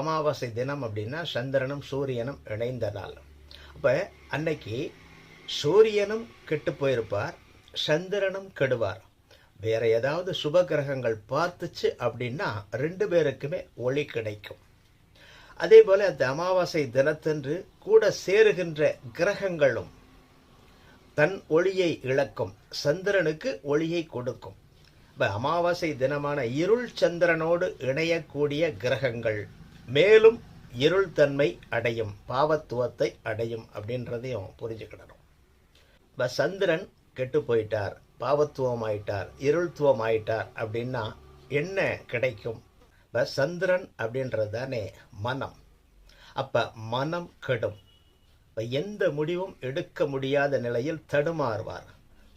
அமாவாசை தினம் அப்படின்னா சந்திரனும் சூரியனும் இணைந்த நாள் அப்போ அன்னைக்கு சூரியனும் கெட்டு போயிருப்பார் சந்திரனும் கெடுவார். வேற ஏதாவது சுப கிரகங்கள் பார்த்துச்சு அப்படின்னா ரெண்டு பேருக்குமே ஒளி கிடைக்கும். அதே போல அந்த அமாவாசை தினத்தன்று கூட சேருகின்ற கிரகங்களும் தன் ஒளியை இழக்கும் சந்திரனுக்கு ஒளியை கொடுக்கும். இப்போ அமாவாசை தினமான இருள் சந்திரனோடு இணையக்கூடிய கிரகங்கள் மேலும் இருள் தன்மை அடையும் பாவத்துவத்தை அடையும் அப்படின்றதையும் புரிஞ்சுக்கிடணும். இப்போ சந்திரன் கெட்டு போயிட்டார் பாவத்துவம் ஆயிட்டார் இருள்துவம் ஆயிட்டார் அப்படின்னா என்ன கிடைக்கும்? இப்போ சந்திரன் அப்படின்றது தானே மனம். அப்போ மனம் கெடும். இப்போ எந்த முடிவும் எடுக்க முடியாத நிலையில் தடுமாறுவார்.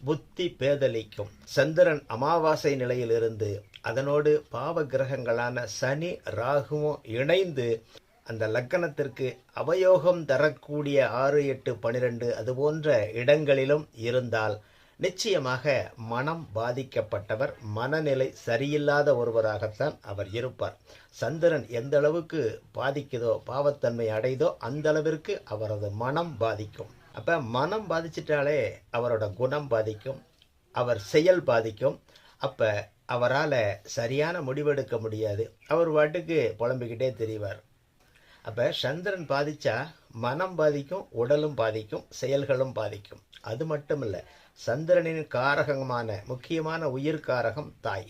புத்தி பேதலிக்கும். சந்திரன் அமாவாசை நிலையில் இருந்து அதனோடு பாவ கிரகங்களான சனி ராகுவும் இணைந்து அந்த லக்கணத்திற்கு அவயோகம் தரக்கூடிய ஆறு எட்டு பனிரெண்டு அது போன்ற இடங்களிலும் இருந்தால் நிச்சயமாக மனம் பாதிக்கப்பட்டவர் மனநிலை சரியில்லாத ஒருவராகத்தான் அவர் இருப்பார். சந்திரன் எந்த அளவுக்கு பாதிக்குதோ பாவத்தன்மை அடைதோ அந்த அளவிற்கு அவரது மனம் பாதிக்கும். அப்போ மனம் பாதிச்சிட்டாலே அவரோட குணம் பாதிக்கும் அவர் செயல் பாதிக்கும். அப்போ அவரால் சரியான முடிவெடுக்க முடியாது. அவர் வாட்டுக்கு புலம்பிக்கிட்டே தெரிவார். அப்போ சந்திரன் பாதிச்சா மனம் பாதிக்கும் உடலும் பாதிக்கும் செயல்களும் பாதிக்கும். அது மட்டும் இல்லை சந்திரனின் காரகமான முக்கியமான உயிர் காரகம் தாய்.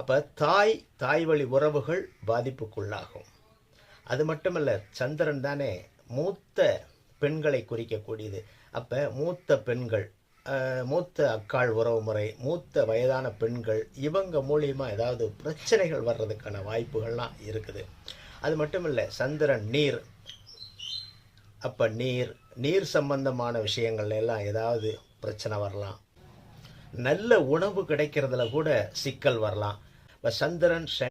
அப்போ தாய் தாய் வழி உறவுகள் பாதிப்புக்குள்ளாகும். அது மட்டுமல்ல சந்திரன் தானே மூத்த பெண்களை குறிக்கக்கூடியது. அப்போ மூத்த பெண்கள் மூத்த அக்காள் உறவு முறை மூத்த வயதான பெண்கள் இவங்க மூலியமாக ஏதாவது பிரச்சனைகள் வர்றதுக்கான வாய்ப்புகள்லாம் இருக்குது. அது மட்டும் இல்லை சந்திரன் நீர். அப்போ நீர் நீர் சம்பந்தமான விஷயங்கள்ல எல்லாம் ஏதாவது பிரச்சனை வரலாம். நல்ல உணவு கிடைக்கிறதுல கூட சிக்கல் வரலாம். இப்போ சந்திரன்